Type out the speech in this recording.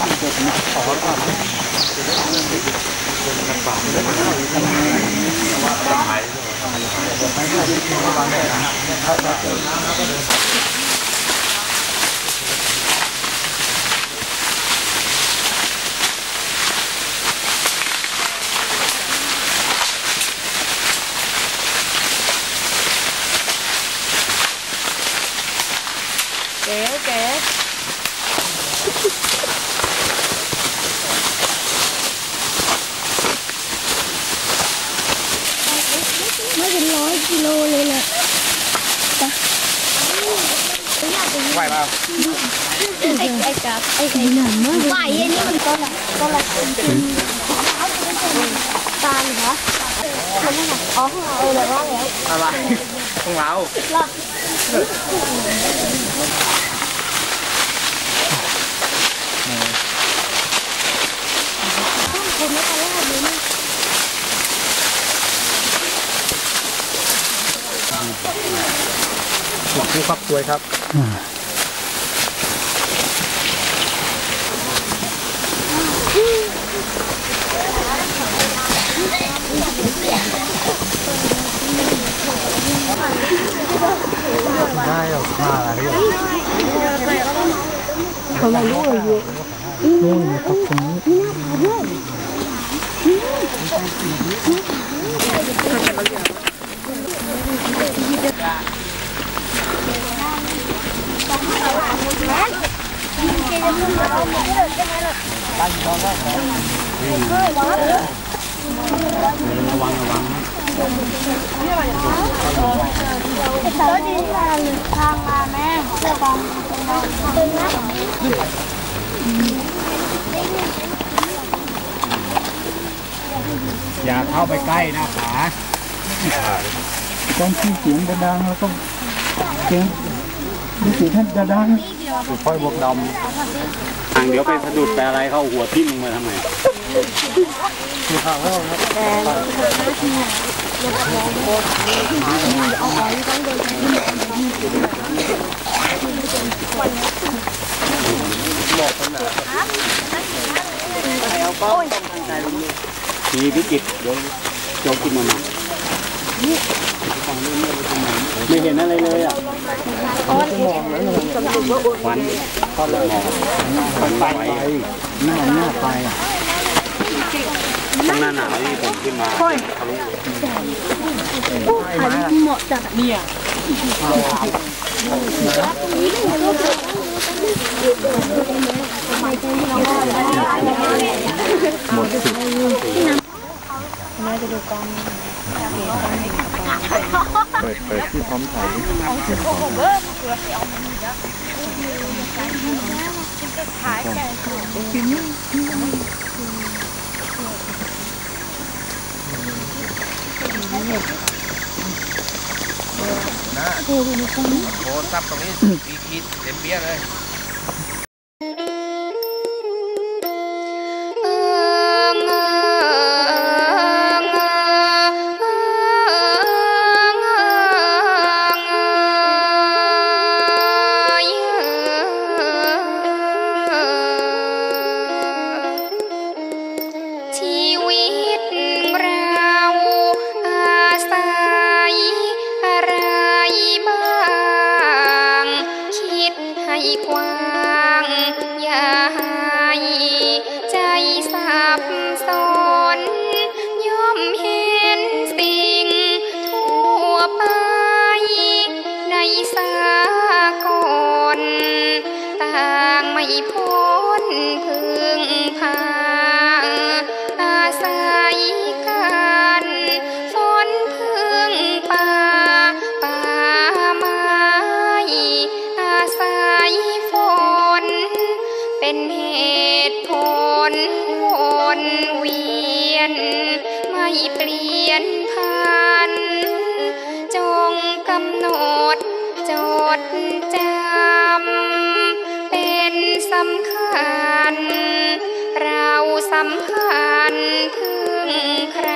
เก๋เก๋ไม่เป็นร้อยกิโลเลยแหละ ไปล่าไอ้ไอ้กับไอ้ไอ้หนังมากไหวอันนี้มันก็ละก็ละตาเหรอทำไมอ๋อเออเลยว่าแล้วอะไรของเราคนไม่ตลาดเลยนะถูกผู้ครับสวยครับ ได้หรอกมาอะไรเขามาด้วยอยู่นู่นครับตร อบังตึงนะอย่าเข้าไปใกล้นะขาต้องที่เสียงดังๆแล้วต้องเสียงนี่สีท่านดังๆค่อยบวกดำทางเดี๋ยวไปสะดุดไปอะไรเข้าหัวทิ่มลงมาทำไมคือทางแล้วครับ มีพิกิจเดี๋ยวโจกกินมามาไม่เห็นอะไรเลยอะควันก็เลยมองควันไฟนี่มันหน้าไป ต้องหน้าหนาวนี่ผมขึ้นมาทะลุอันนี้เหมาะจัดเนี่ยเปิดเปิดที่พร้อมถ่าย โอ้ซับตรงนี้ปีกีดเต็มเปี้ยเลย ด เป็นเหตุผลวนเวียน ไม่เปลี่ยนพัน จงกำหนดจดจำ เป็นสำคัญ เราสัมพันธ์ถึงใคร